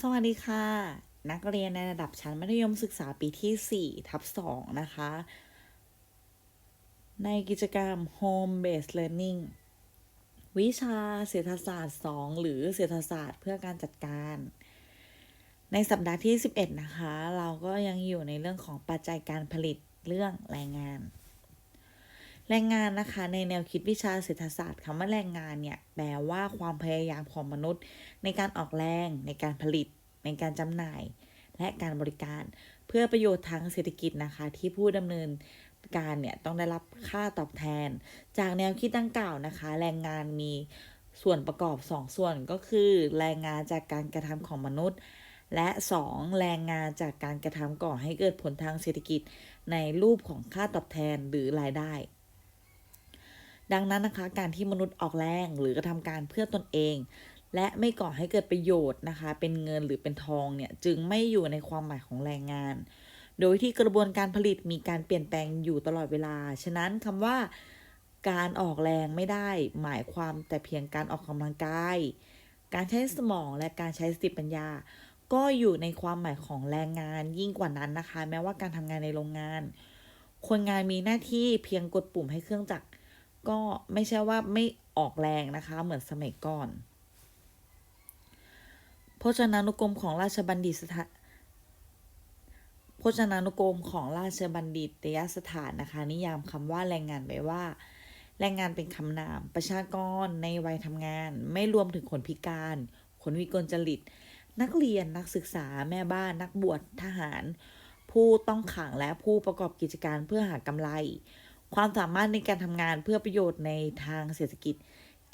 สวัสดีค่ะ นักเรียนในระดับชั้นมัธยมศึกษาปีที่ 4 ทับ 2 นะคะ ในกิจกรรม Home Based Learning วิชาเศรษฐศาสตร์ 2 หรือเศรษฐศาสตร์เพื่อการจัดการ ในสัปดาห์ที่ 11 นะคะ เราก็ยังอยู่ในเรื่องของปัจจัยการผลิตเรื่องแรงงาน แรงงานนะคะในแนวคิดวิชาเศรษฐศาสตร์คำว่าแรงงานเนี่ยแปลว่าความพยายามของมนุษย์ ในการออกแรง ในการผลิต ในการจำหน่าย และการบริการ เพื่อประโยชน์ทางเศรษฐกิจนะคะที่ผู้ดำเนินการเนี่ยต้องได้รับค่าตอบแทน จากแนวคิดดังกล่าวนะคะ แรงงานมีส่วนประกอบ 2ส่วนก็คือ แรงงานจากการกระทำของมนุษย์ และ 2 แรงงานจากการกระทำก่อให้เกิดผลทางเศรษฐกิจในรูปของค่าตอบแทนหรือรายได้ ดังนั้นนะคะ การที่มนุษย์ออกแรงหรือกระทำการเพื่อตนเอง และไม่ก่อให้เกิดประโยชน์นะคะ เป็นเงินหรือเป็นทองเนี่ยจึงไม่อยู่ในความหมายของแรงงาน โดยที่กระบวนการผลิตมีการเปลี่ยนแปลงอยู่ตลอดเวลา ฉะนั้นคำว่า การออกแรงไม่ได้ หมายความแต่เพียงการออกกำลังกาย การใช้สมองและการใช้สติปัญญา ก็อยู่ในความหมายของแรงงานยิ่งกว่านั้นนะคะ แม้ว่าการทำงานในโรงงาน คนงานมีหน้าที่เพียงกดปุ่มให้เครื่องจักร ก็ไม่ใช่ว่าไม่ออกแรงนะคะ เหมือนสมัยก่อนพจนานุกรมของราชบัณฑิตสถานพจนานุกรมของราชบัณฑิตยสถานนะคะ นิยามคำว่าแรงงานไว้ว่า แรงงานเป็นคำนาม ประชากรในวัยทำงาน ไม่รวมถึงคนพิการ คนวิกลจริต นักเรียนนักศึกษาแม่บ้าน นักบวชทหาร ผู้ต้องขังและผู้ประกอบกิจการเพื่อหากำไร ความสามารถในการทำงานเพื่อประโยชน์ในทางเศรษฐกิจ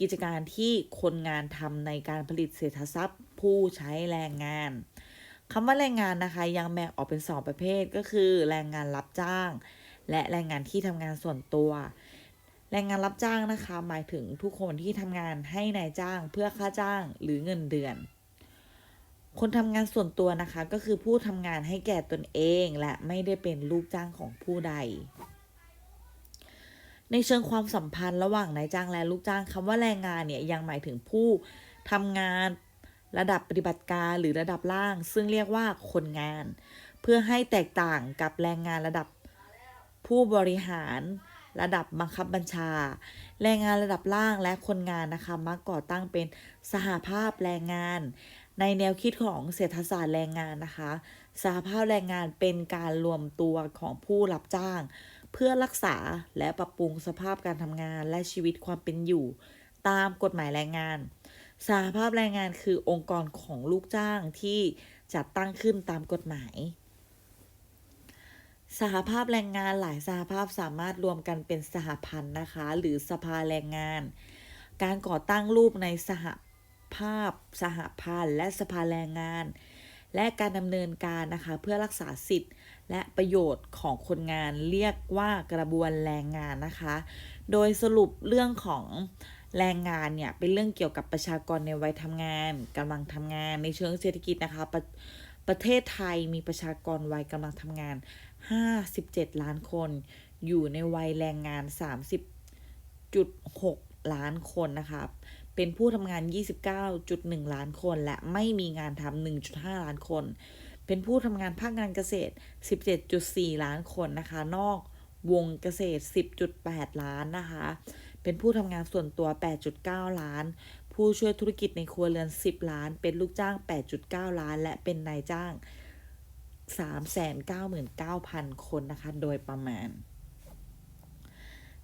กิจการที่คนงานทำในการผลิตเศรษฐทรัพย์ ผู้ใช้แรงงานคำว่าแรงงานนะคะยังแบ่งออกเป็นสองประเภทก็คือ แรงงานรับจ้าง และแรงงานที่ทำงานส่วนตัว แรงงานรับจ้างนะคะ หมายถึงทุกคนที่ทำงานให้นายจ้างเพื่อค่าจ้างหรือเงินเดือน คนทำงานส่วนตัวนะคะ ก็คือผู้ทำงานให้แก่ตนเองและไม่ได้เป็นลูกจ้างของผู้ใด ในเชิงความสัมพันธ์ระหว่างนายจ้างและลูกจ้างคำว่าแรงงานเนี่ยยังหมายถึงผู้ทำงานระดับปฏิบัติการหรือระดับล่าง ซึ่งเรียกว่าคนงาน เพื่อให้แตกต่างกับแรงงานระดับผู้บริหารระดับบังคับบัญชา แรงงานระดับล่างและคนงานนะคะมักก่อตั้งเป็นสหภาพแรงงาน ในแนวคิดของเศรษฐศาสตร์แรงงานนะคะ สหภาพแรงงานเป็นการรวมตัวของผู้รับจ้าง เพื่อรักษาและปรับปรุงสภาพการทำงานและชีวิตความเป็นอยู่ ตามกฎหมายแรงงานสหภาพแรงงานคือองค์กรของลูกจ้างที่จัดตั้งขึ้นตามกฎหมาย สหภาพแรงงานหลายสหภาพสามารถรวมกันเป็นสหพันธ์นะคะ หรือสภาแรงงาน การก่อตั้งรูปในสหภาพ สหพันธ์และสภาแรงงาน และการดำเนินการนะคะเพื่อรักษาสิทธิ์ และประโยชน์ของคนงานเรียกว่ากระบวนแรงงานนะคะ โดยสรุปเรื่องของแรงงานเนี่ยเป็นเรื่องเกี่ยวกับประชากรในวัยทำงานกำลังทำงานในเชิงเศรษฐกิจนะคะประประเทศไทยมีประชากรวัยกำลังทำงาน 57 ล้านคน อยู่ในวัยแรงงาน 30.6 ล้านคนนะคะ เป็นผู้ทำงาน 29.1 ล้านคน และไม่มีงานทำ1.5 ล้านคน เป็นผู้ทำงานภาคงานเกษตร 17.4 ล้านคนนะคะ นอกวงเกษตร 10.8 ล้านนะคะ เป็นผู้ทำงานส่วนตัว 8.9 ล้าน ผู้ช่วยธุรกิจในครัวเรือน 10 ล้าน เป็นลูกจ้าง 8.9 ล้าน และเป็นนายจ้าง 399,000 คนนะคะ โดยประมาณ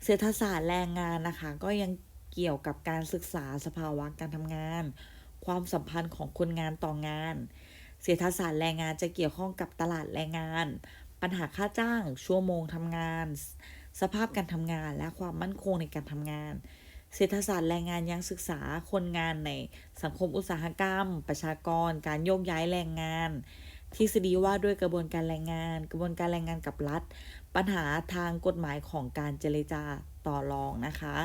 เศรษฐศาสตร์แรงงานนะคะ ก็ยัง เกี่ยวกับการศึกษาสภาวะการทำงาน ความสัมพันธ์ของคนงานต่องาน เศรษฐศาสตร์แรงงานจะเกี่ยวข้องกับตลาดแรงงาน ปัญหาค่าจ้าง ชั่วโมงทำงาน สภาพการทำงานและความมั่นคงในการทำงาน เศรษฐศาสตร์แรงงานยังศึกษาคนงานในสังคมอุตสาหกรรม ประชากร การโยกย้ายแรงงานทฤษฎีว่าด้วยกระบวนการแรงงาน กระบวนการแรงงานกับรัฐ ปัญหาทางกฎหมายของการเจรจาต่อรองนะคะ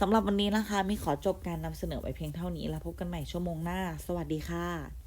สำหรับวันนี้นะคะ มีขอจบการนำเสนอไว้เพียงเท่านี้ แล้วพบกันใหม่ชั่วโมงหน้า สวัสดีค่ะ